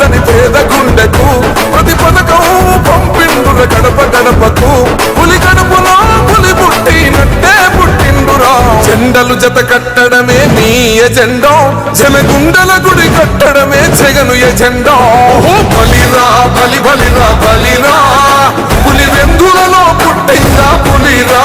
రావద్దని పేద గుండెకు ప్రతి పథకం పంపిండుర గడప గడపకు. పులి గడపలో పులి పుట్టినట్టే పుట్టిండురా. జెండలు జత కట్టడమే మీ ఎజెండా. జనగుండల గుడి కట్టడమే జగను ఎజెండో. బలిరా బలి బలిరా బలిరా. పులి వెందులలో పుట్టిందా పులిరా?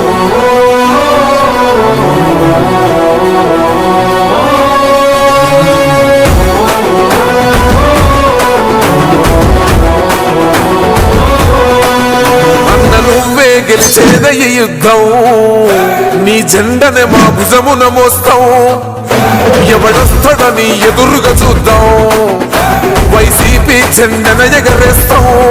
గెలిచేద ఈ యుద్ధం. నీ జెండనే మా భుజమున మోస్తాం. ఎవడొస్తాడని ఎదురుగా చూద్దాం. వైసీపీ జెండన ఎగరేస్తాం.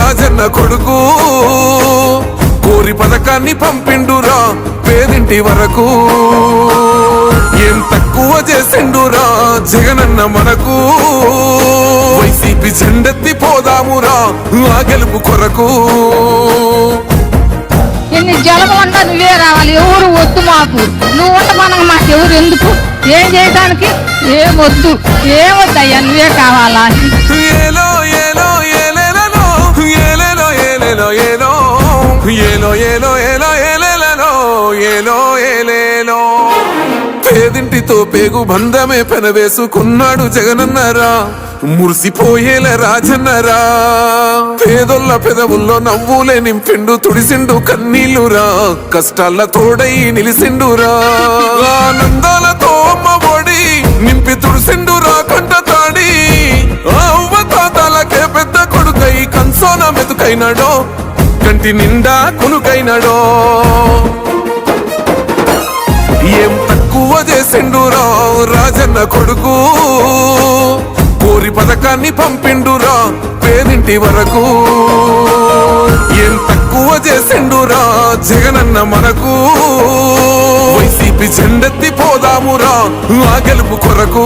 రాజన్న కొడుకు. కోరి పథకాన్ని పంపిండురా పేదింటి వరకు. ఏం తక్కువ చేసిండురా జగనన్న మనకు. వైసీపీ జెండెత్తి పోదామురా ఆ గెలుపు కొరకు. ఎన్ని జలము ఉండా నువ్వే రావాలి ఎవరు వద్దు మాకు. నువ్వు ఉంట మనకు మాకు ఎవరు ఎందుకు? ఏం చేయడానికి ఏం వద్దు ఏం వద్దయ్యా నువ్వే కావాలా? ఏలేలో ఏలో ఏలో ఏలో ఏలో ఏలేలలో ఏలో ఏలేలో పేదింటితో పేగు బంధమే పెనవేసుకున్నాడు జగనన్నరా. మురిసిపోయేల రాజన్నరా. పేదొల్ల పెదవుల్లో నవ్వులే నింపిండు తుడిసిండు కన్నీళ్ళురా. కష్టాల తోడై నిలిసిండురా. ఆనందాలతో అమ్మ ఒడి నింపి తుడిసిండురా కంట నా మెతుకైనాడో? కంటి నిండా కునుకైనాడో? ఏం తక్కువ చేసిండురా రాజన్న కొడుకు? కోరి పథకాన్ని పంపిండురా పేదింటి వరకు. ఏం తక్కువ చేసిండురా జగనన్న మనకు. వైసీపీ జెండెత్తి పోదామురా ఆ గెలుపు కొరకు.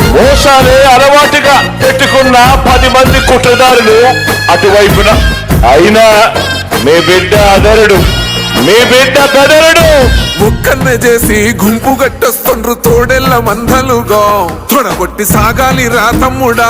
మోసాలే అలవాటుగా పెట్టుకున్న పది మంది కుట్రదారులు అటువైపున. అయినా మీ బిడ్డ అదరుడు మీ బిడ్డ బెదరుడు. ముక్కన్న చేసి గుంపు గట్టొస్తుండ్రు తోడెల్ల మందలుగా. తొడగొట్టి సాగాలి రా తమ్ముడా.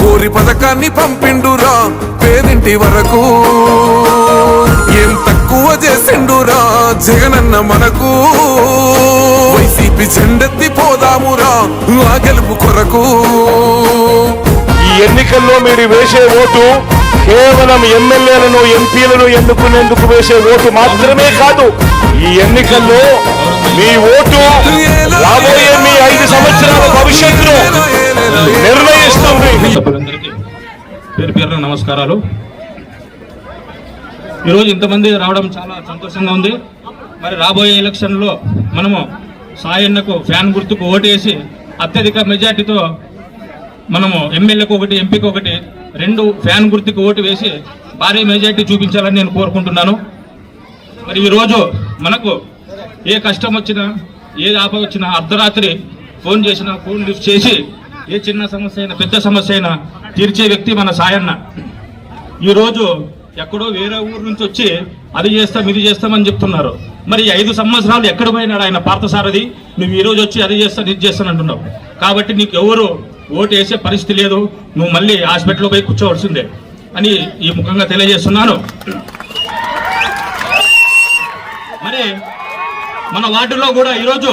కోరి పథకాన్ని పంపిండురా. పేదింటి వరకు ఏం తక్కువ చేసిండురా. జగనన్న మనకు వైసీపీ జెండెత్తి పోదామురా. ఆ గెలుపు కొరకు ఈ ఎన్నికల్లో మీరు వేసే ఓటు కేవలం ఎమ్మెల్యేలను ఎంపీలను ఎన్నుకునేందుకు వేసే ఓటు మాత్రమే కాదు ఈ ఎన్నికల్లో మీ ఓటు రాబోయే మీ ఐదు సంవత్సరాల భవిష్యత్తును నిర్ణయిస్తుంది సభ్యులందరికీ పేరు పేరున నమస్కారాలు. ఈరోజు ఇంతమంది రావడం చాలా సంతోషంగా ఉంది. మరి రాబోయే ఎలక్షన్లో మనము సాయన్నకు ఫ్యాన్ గుర్తుకు ఓటేసి అత్యధిక మెజార్టీతో మనము ఎమ్మెల్యేకు ఒకటి ఎంపీకి ఒకటి రెండు ఫ్యాన్ గుర్తుకు ఓటు వేసి భారీ మెజార్టీ చూపించాలని నేను కోరుకుంటున్నాను. మరి ఈరోజు మనకు ఏ కష్టం వచ్చినా ఏ ఆప వచ్చినా అర్ధరాత్రి ఫోన్ చేసినా ఫోన్ లిఫ్ట్ చేసి ఏ చిన్న సమస్య అయినా పెద్ద సమస్య అయినా తీర్చే వ్యక్తి మన సాయన్న. ఈరోజు ఎక్కడో వేరే ఊరు నుంచి వచ్చి అది చేస్తాం ఇది చేస్తామని చెప్తున్నారు. మరి ఐదు సంవత్సరాలు ఎక్కడ పోయినాడు ఆయన పార్థసారథి? నువ్వు ఈ రోజు వచ్చి అది చేస్తాను ఇది చేస్తాను అంటున్నావు. కాబట్టి నీకు ఎవరు ఓటు వేసే పరిస్థితి లేదు. నువ్వు మళ్ళీ హాస్పిటల్లో పోయి కూర్చోవలసిందే అని ఈ ముఖంగా తెలియజేస్తున్నాను. మరి మన వార్డులో కూడా ఈరోజు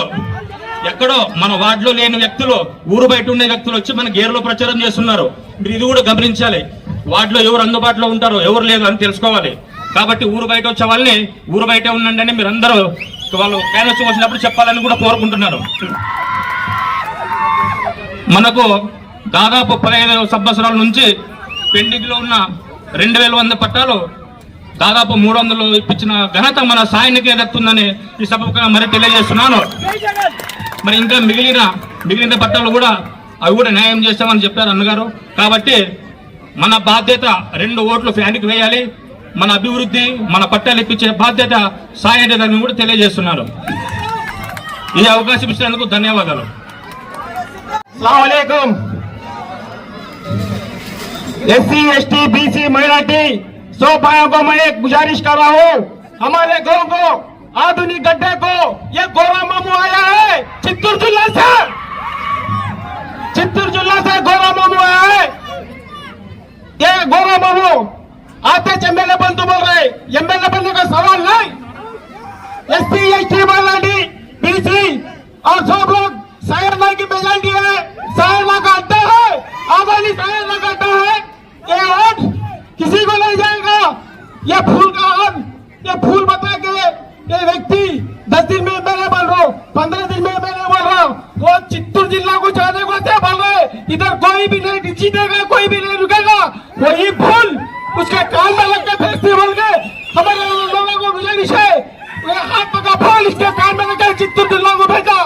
ఎక్కడో మన వార్డులో లేని వ్యక్తులు ఊరు బయట ఉండే వ్యక్తులు వచ్చి మన గేర్లో ప్రచారం చేస్తున్నారు. మీరు ఇది కూడా గమనించాలి. వార్డులో ఎవరు అందుబాటులో ఉంటారో ఎవరు లేదు అని తెలుసుకోవాలి. కాబట్టి ఊరు బయట వచ్చే వాళ్ళని ఊరు బయట ఉండండి అని మీరు అందరూ వాళ్ళు క్యాన్వస్ వచ్చినప్పుడు చెప్పాలని కూడా కోరుకుంటున్నాను మనకు దాదాపు పదహైదు సంవత్సరాల నుంచి పెండింగ్లో ఉన్న రెండు వేల వంద పట్టాలు దాదాపు మూడు వందలు ఇప్పించిన ఘనత మన సాయనికే దక్కుందని ఈ సభకు మరి తెలియజేస్తున్నాను. మరి ఇంకా మిగిలిన మిగిలిన పట్టాలు కూడా అవి కూడా న్యాయం చేస్తామని చెప్పారు అన్నగారు కాబట్టి మన బాధ్యత రెండు ఓట్లు ఫ్యాన్కి వేయాలి మన అభివృద్ధి మన పట్టాలు ఇప్పించే బాధ్యత సాయనిదని కూడా తెలియజేస్తున్నారు ఈ అవకాశం ఇచ్చినందుకు ధన్యవాదాలు सलामकुम S C S T B C minority सौ भाइयों को मैं एक गुजारिश कर रहा हूँ हमारे गांव को आधुनिक गड्ढे को ये गोरा मामू आया है। चित्तूर जिला से। चित्तूर जिला से गोरा मामू आया है। ये गोरा मामू आते एमएलए बंधु बोल रहे एमएलए बनने का सवाल नहीं। S C S T BC और सब लोग सायरना की मेजॉरिटी है। सायरना का अड्डा है। आबादी सायरना का अड्डा है। ये वोट किसी को नहीं जाएगा। ये फूल का हक ये फूल बता के ये व्यक्ति दस दिन में मैंने बोल रहा हूँ, पंद्रह दिन में मैंने बोल रहा हूँ। वो चित्तूर जिला को जाने को थे बोल रहे इधर कोई भी नहीं जीतेगा कोई भी नहीं रुकेगा। वही भूल, उसके कान में लग के फेंकते बोल के हमारे लोगों को गुजारिश है ये हाथ पका फूल इसके कान में लग के चित्तूर जिला को भेजा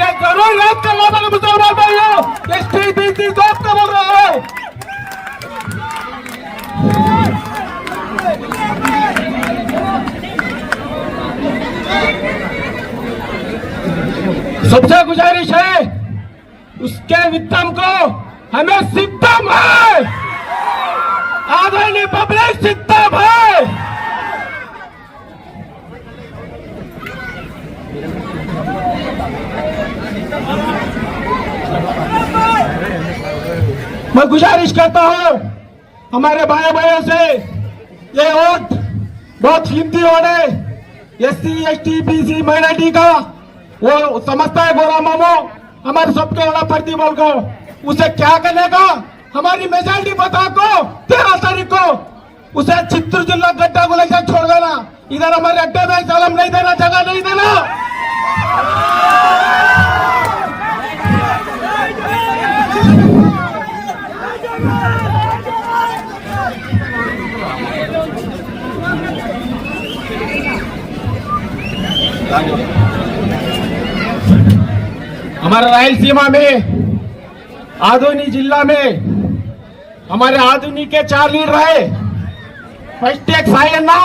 ये ज़रूर याद करना मेरे मुसलमान भाइयों एस टी बी सी सब का बोल रहा है सबसे गुजारिश है उसके वित्तम को हमें सिद्धम है। आदरणीय पब्लिक सिद्धम है। मैं गुजारिश करता हूँ, हमारे भाई भाइयों से, ये वोट बहुत कीमती वोट है S C S T B C minority का, वो समझता है, गोरा मामो, हमारे सबके बड़ा प्रतिबल को उसे क्या करने का हमारी मेजॉरिटी बता को, तेरह तारीख को। उसे चित्तूर जिला गड्ढा को लेकर छोड़ देना। इधर हमारे अड्डे में सलाम नहीं देना, जगह नहीं देना। हमारे रायलसीमा में आधुनी जिला में हमारे आधुनिक के चार लीडर है फ़र्स्ट एक साई अन्ना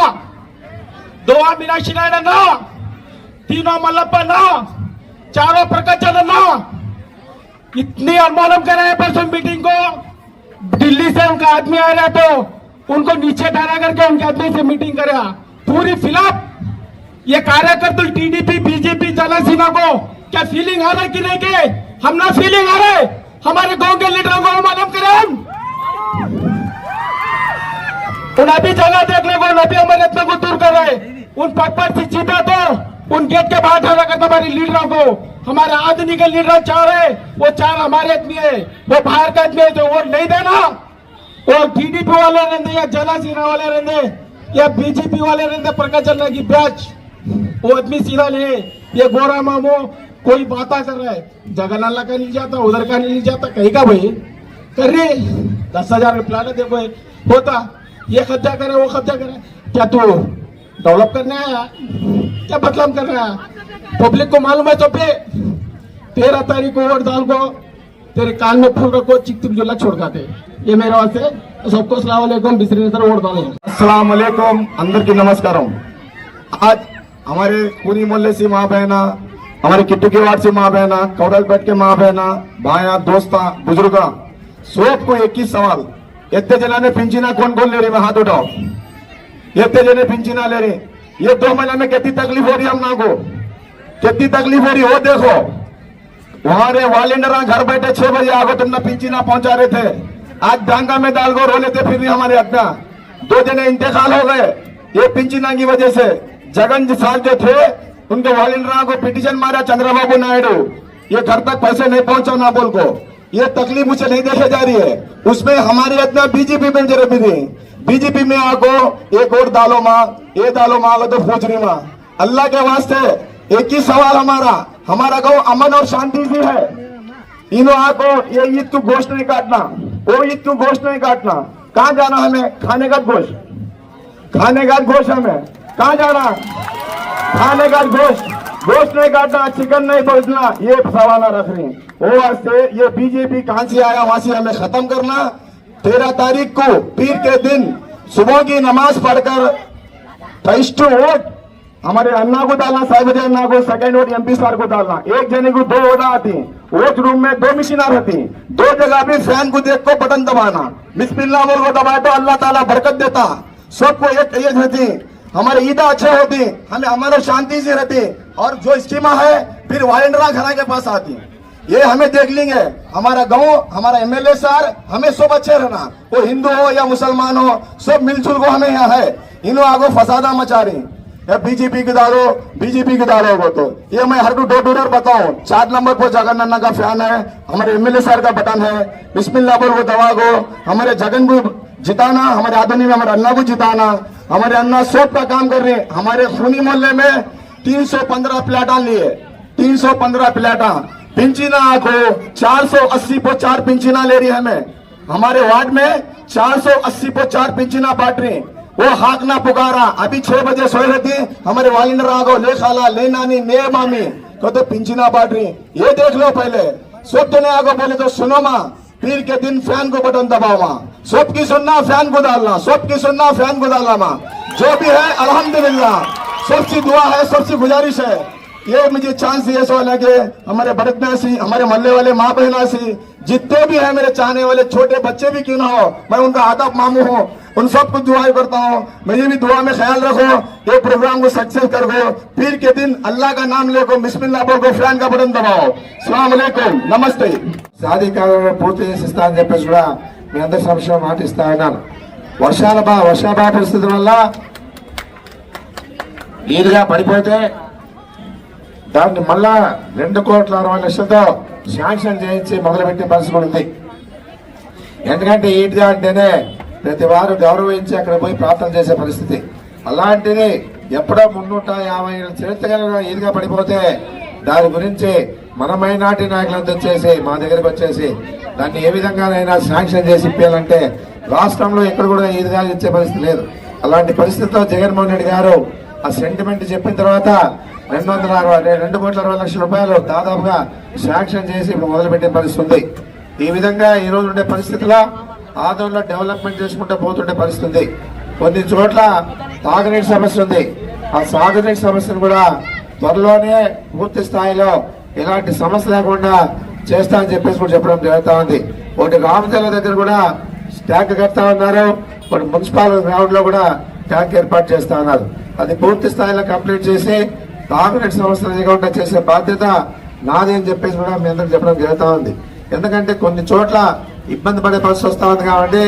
दो मीनाक्षी नायड अन्ना तीनों मल्लप्पा अन्ना चारों प्रकाश चंद अन्ना इतनी अनुमानम कर रहे हैं परसों मीटिंग को। दिल्ली से उनका आदमी आ रहा तो उनको नीचे ठहरा करके उनके आदमी से मीटिंग करा पूरी फिलअप। ये कार्यकर्ता टीडीपी, बीजेपी, जनसेना को क्या फीलिंग आ रहा है कि नहीं के हम ना फीलिंग आ रहे? हमारे गाँव के लीडरों को मालूम उन अभी जगह देखने को अभी हमारे इतने को दूर कर रहे उन पद पर से जीता तो उन गेट के बाहर ठहरा करते हमारे लीडरों को, हमारे आदमी के लीडर चार है। वो चार हमारे आदमी है। वो बाहर का आदमी है, जो वोट नहीं देना। वो टीडीपी वाले रहते या जनसेना वाले रहते या बीजेपी वाले रहते प्रकाश चंद्र की बैच। वो आदमी सीधा ले ये गोरा मामो कोई बात कर रहा है? जगनाला का नहीं जाता, उधर का नहीं जाता, कहीं का भाई? कर रहे दस हज़ार प्लान दे भाई। होता। ये खर्चा करे वो खर्चा करे क्या तू डेवलप करने आया? क्या बदलाव कर रहा है? पब्लिक को मालूम है तो पे। तेरह तारीख को वोट डाल को। तेरे कान में फूल रखो चिक तुम जुला छोड़ खाते। ये मेरे वहाँ से सबको असलाकुम बिसरी नज़र वोट डालो असलाकुम अंदर की नमस्कार आज हमारे पूरी मोहल्ले से माँ बहना हमारे किट्टू की वार्ड से माँ बहना कौड़लपेट के माँ बहना भाया दोस्ता बुजुर्गा सबको एक ही सवाल इतने जना ने पिंचिना कौन कौन ले रही? मैं हाथ उठाओ। ये तेजने पिंचना ले रही। ये दो महीना में कितनी तकलीफ़ हो रही हम लोगों को? कितनी तकलीफ़ हो रही हो? देखो। वहाँ रे वालिंडरा घर बैठे छह बजे आगो तुमने पिंचना पहुँचा रहे थे। आज डांगा में डाल को रो लेते फिर भी हमारे अपना दो जने इंतकाल हो गए, ये पिंचना की वजह से। जगन साहब जो थे उनके वालिंडरा को पिटीशन मारा चंद्रबाबू नायडू। ये घर तक पैसे नहीं पहुँचा ना बोल को। ये तकलीफ़ मुझे नहीं देखी जा रही है। उसमें हमारे इतना बीजेपी में ज़रूरत भी नहीं बीजेपी में आको एक और डालो माँ, ये डालो माँ तो पूछ रही माँ। अल्लाह के वास्ते एक ही सवाल हमारा। हमारा गाँव अमन और शांति से है। इनो आको ये ईद तू गोश्त नहीं काटना। वो ईद तू गोश्त नहीं काटना। कहाँ जाना हमें? खाने का गोश्त। खाने का गोश्त हमें। कहाँ जाना? खाने का गोश्त गोश्त नहीं काटना चिकन नहीं बेचना ये सवाल रख रही वो वास्ते ये बीजेपी कहाँ से आया, वहाँ से हमें खत्म करना। तेरह तारीख को पीर के दिन सुबह की नमाज़ पढ़कर टेस्ट टू वोट हमारे अन्ना को डालना, साहिब अन्ना को सेकंड वोट एमपी सर को डालना। एक जने को दो वोट आती वोट रूम में दो मशीनार रहती दो जगह भी फ़ैन को देख को बटन दबाना। बिस्मिल्लाह बोल को दबाए तो अल्लाह ताला बरकत देता। सबको एक एक रहती हमारे ईदा अच्छे होती, हमें हमारे शांति से रहती, और जो स्कीमा है, फिर वालंडरा घरा के पास आती। ये हमें देख लेंगे। हमारा गाँव, हमारा एमएलए सर, हमें सब अच्छे रहना। वो हिंदू हो या मुसलमान हो, सब मिलजुल को हमें यहाँ है। इन्हों आगो फसादा मचा रही या बीजेपी के दारो, बीजेपी के दारो को तो। ये मैं हर को डोर डोर बताऊँ। चार नंबर पर जगन नन्ना का फ़ैन है, हमारे एमएलए सर का बटन है। बिस्मिल्लाह पर वो दवा को हमारे जगन को जिताना, हमारे आदमी में हमारे अन्ना को जिताना, हमारे अन्ना सोप का काम कर रहे हैं। हमारे खूनी मोहल्ले में तीन सौ पंद्रह प्लेटा लिए। तीन सौ पंद्रह प्लेटा पिंचीना को 480 पर चार पिंचीना ले रही है हमें। हमारे वार्ड में 480 पर चार पिंचीना बांट रही वो हाक ना पुकारा। अभी छह बजे सोए रहती हमारे वालिंडर आ गो ले खाला ले नानी ने मामी को तो पिंचीना बांट रही ये देख लो पहले। सब तो नहीं आगो बोले तो सुनो माँ। पीर के दिन फैन को बटन दबाओ माँ सबकी सुनना फैन को डालना सबकी सुनना फैन को डालना माँ जो भी है अल्हम्दुलिल्लाह सबसे दुआ है सबसे गुजारिश है ये मुझे चांस दिए सवाल है कि हमारे भरतनासी हमारे मोहल्ले वाले माँ बहनासी जितने भी है मेरे चाहने वाले छोटे बच्चे भी क्यों ना हो मैं उनका आदब मामू हूँ उन सबको दुआएं करता हूँ मेरी भी दुआ में ख्याल रखो ये प्रोग्राम को सक्सेस कर दो पीर के दिन अल्लाह का नाम लेको बिस्मिल्लाह बोल को फैन का बटन दबाओ सलाम अलैकुम नमस्ते సాధికారంలో పూర్తి చేసి ఇస్తా అని చెప్పేసి కూడా మీ అందరి సమస్యలో మాట ఇస్తా ఉన్నాను వర్షాల బా వర్షాభా పరిస్థితుల వల్ల నీరుగా పడిపోతే దాన్ని మళ్ళా రెండు కోట్ల అరవై లక్షలతో శాంక్షన్ చేయించి మొదలుపెట్టే పరిస్థితి కూడా ఉంది. ఎందుకంటే ఈటిగా అంటేనే ప్రతి వారు గౌరవించి అక్కడ పోయి ప్రార్థన చేసే పరిస్థితి. అలాంటిది ఎప్పుడో మున్నూట యాభై ఏళ్ళ చరిత్ర ఈదిగా పడిపోతే దాని గురించి మన మైనార్టీ నాయకులంతా వచ్చేసి మా దగ్గరకు వచ్చేసి దాన్ని ఏ విధంగానైనా శాంక్షన్ చేసి ఇప్పించాలంటే రాష్ట్రంలో ఎక్కడ కూడా ఈదిగా ఇచ్చే పరిస్థితి లేదు. అలాంటి పరిస్థితితో జగన్మోహన్ రెడ్డి గారు ఆ సెంటిమెంట్ చెప్పిన తర్వాత రెండు వందల అరవై రెండు కోట్ల అరవై లక్షల రూపాయలు దాదాపుగా శాంక్షన్ చేసి ఇప్పుడు మొదలుపెట్టే పరిస్థితి ఉంది ఈ విధంగా ఈ రోజు ఉండే పరిస్థితిలో ఆదంలో డెవలప్మెంట్ చేసుకుంటూ పోతుండే పరిస్థితి. ఉంది కొన్ని చోట్ల తాగునీటి సమస్య ఉంది. ఆ సాగునీటి సమస్యను కూడా త్వరలోనే పూర్తి స్థాయిలో ఎలాంటి సమస్య లేకుండా చేస్తా అని చెప్పేసి కూడా చెప్పడం జరుగుతూ ఉంది. ఒకటి రామచల్ల దగ్గర కూడా ట్యాంక్ కడతా ఉన్నారు. ఒకటి మున్సిపల్ గ్రౌండ్లో కూడా ట్యాంక్ ఏర్పాటు చేస్తా ఉన్నారు. అది పూర్తి స్థాయిలో కంప్లీట్ చేసి తాగునీటి సమస్యలు లేకుండా చేసే బాధ్యత నాది అని చెప్పేసి కూడా మీ అందరికి చెప్పడం జరుగుతూ ఉంది. ఎందుకంటే కొన్ని చోట్ల ఇబ్బంది పడే పరిస్థితి వస్తూ ఉంది కాబట్టి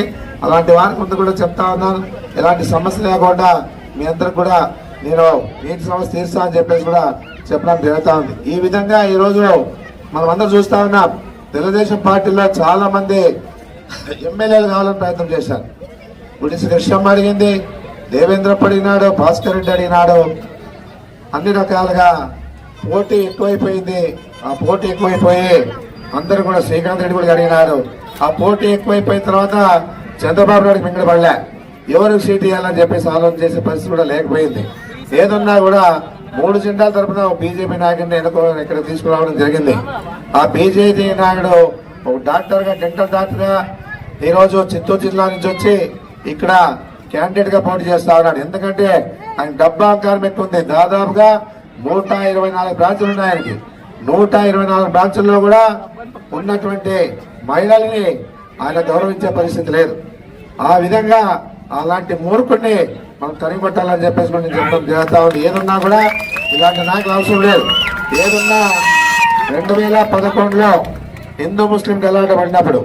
అలాంటి వారి ముందు కూడా చెప్తా ఉన్నాను. ఎలాంటి సమస్య లేకుండా మీ అందరికి కూడా నేను నీటి సమస్య తీరుస్తా అని చెప్పేసి కూడా చెప్పడం జరుగుతూ ఉంది. ఈ విధంగా ఈరోజు మనం అందరూ చూస్తా ఉన్నాం. తెలుగుదేశం పార్టీలో చాలా మంది ఎమ్మెల్యేలు కావాలని ప్రయత్నం చేశారు. గుడిసి కృష్ణమ్మ అడిగింది దేవేంద్రప్ప అడిగినాడు భాస్కర్ రెడ్డి అడిగినాడు అన్ని రకాలుగా పోటీ ఎక్కువైపోయింది. ఆ పోటీ ఎక్కువైపోయి అందరూ కూడా శ్రీకాంత్ రెడ్డి కూడా అడిగినారు. ఆ పోటీ ఎక్కువైపోయిన తర్వాత చంద్రబాబు నాయుడు మింగడ పడలే. ఎవరికి సీట్ ఇవ్వాలని చెప్పేసి ఆలోచన చేసే పరిస్థితి కూడా లేకపోయింది. ఏదన్నా కూడా మూడు జెండాల తరపున బీజేపీ నాయకుడిని ఎన్నుకో ఇక్కడ తీసుకురావడం జరిగింది. ఆ బీజేపీ నాయకుడు ఒక డాక్టర్గా డెంటల్ డాక్టర్గా ఈరోజు చిత్తూరు జిల్లా నుంచి వచ్చి ఇక్కడ క్యాండిడేట్గా పోటీ చేస్తా ఉన్నాడు. ఎందుకంటే ఆయన డబ్బా అహంకారం ఉంది దాదాపుగా నూట ఇరవై నాలుగు బ్రాంచులు ఉన్నాయి ఆయనకి. నూట ఇరవై నాలుగు బ్రాంచుల్లో కూడా ఉన్నటువంటి మహిళల్ని ఆయన గౌరవించే పరిస్థితి లేదు. ఆ విధంగా అలాంటి మూర్ఖుడిని మనం తరిగొట్టాలని చెప్పేసి మనం చెప్పడం జరుగుతా ఉంది. ఏదున్నా కూడా ఇలాంటి నాయకులు అవసరం లేదు. ఏదున్నా రెండు వేల పదకొండులో హిందూ ముస్లిం గలాట పడినప్పుడు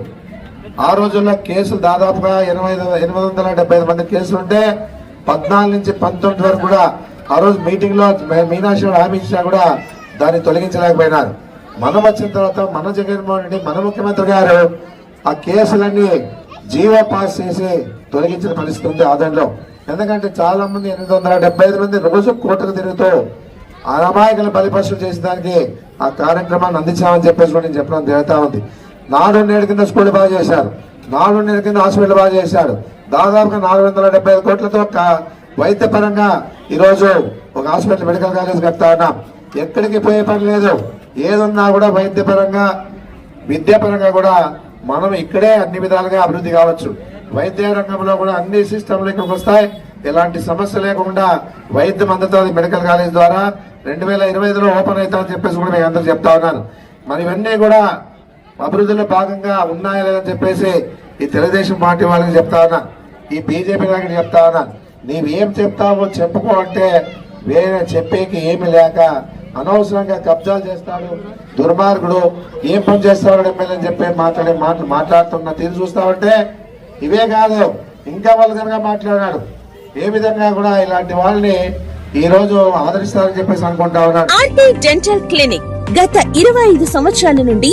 ఆ రోజుల్లో కేసులు దాదాపుగా ఎనభై ఎనిమిది వందల డెబ్బై ఐదు మంది కేసులు ఉంటే పద్నాలుగు నుంచి పంతొమ్మిది వరకు కూడా ఆ రోజు మీటింగ్లో మీనాక్షి హామీ ఇచ్చినా కూడా దాన్ని తొలగించలేకపోయినారు. మనం వచ్చిన తర్వాత మన జగన్మోహన్ రెడ్డి మన ముఖ్యమంత్రి గారు ఆ కేసులన్నీ జీవో పాస్ చేసి తొలగించిన పరిస్థితి ఉంది ఆదంలో ఎందుకంటే చాలా మంది ఎనిమిది వందల డెబ్బై ఐదు మంది రోజు కోటకు తిరుగుతూ ఆ అమాయకులు బలిపశులు చేసేదానికి ఆ కార్యక్రమాన్ని అందించామని చెప్పేసి కూడా నేను చెప్పడం జరుగుతూ ఉంది. నాడు నేడు కింద స్కూల్ బాగా చేశారు. నాలుగు నెలల కింద హాస్పిటల్ బాగా చేశాడు. దాదాపుగా నాలుగు వందల డెబ్బై ఐదు కోట్లతో వైద్యపరంగా ఈరోజు ఒక హాస్పిటల్ మెడికల్ కాలేజ్ కడతా ఉన్నాం. ఎక్కడికి పోయే పని లేదు. ఏదున్నా కూడా వైద్యపరంగా విద్యాపరంగా కూడా మనం ఇక్కడే అన్ని విధాలుగా అభివృద్ధి కావచ్చు. వైద్య రంగంలో కూడా అన్ని సిస్టమ్లు ఇక్కడికి వస్తాయి. ఎలాంటి సమస్య లేకుండా వైద్యం అందుతుంది మెడికల్ కాలేజ్ ద్వారా. రెండు వేల ఇరవై ఐదులో ఓపెన్ అవుతామని చెప్పేసి కూడా మీకు అందరూ చెప్తా ఉన్నాను మరి ఇవన్నీ కూడా అభివృద్ధిలో భాగంగా ఉన్నాయా లేదని చెప్పేసి ఈ తెలుగుదేశం పార్టీ వాళ్ళకి చెప్తా ఉన్నా ఈ బీజేపీ వాళ్ళకి చెప్తా ఉన్నా నీవేం చెప్తావో చెప్పుకో అంటే వేరే చెప్పేకి ఏమి లేక అనవసరంగా కబ్జాలు చేస్తాడు దుర్మార్గుడు ఏం పని చేస్తాడు ఎమ్మెల్యే అని చెప్పి మాట్లాడే మాటలు మాట్లాడుతున్న తీరు చూస్తామంటే ఇవే కాదు. ఇంకా వాళ్ళ మాట్లాడాడు ఏ విధంగా కూడా ఇలాంటి వాళ్ళని ఈ రోజు ఆదరిస్తారని చెప్పేసి అనుకుంటా ఉన్నాడు డెంటల్ క్లినిక్ గత ఇరవై ఐదు సంవత్సరాల నుండి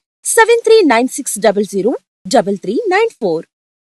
7396003394.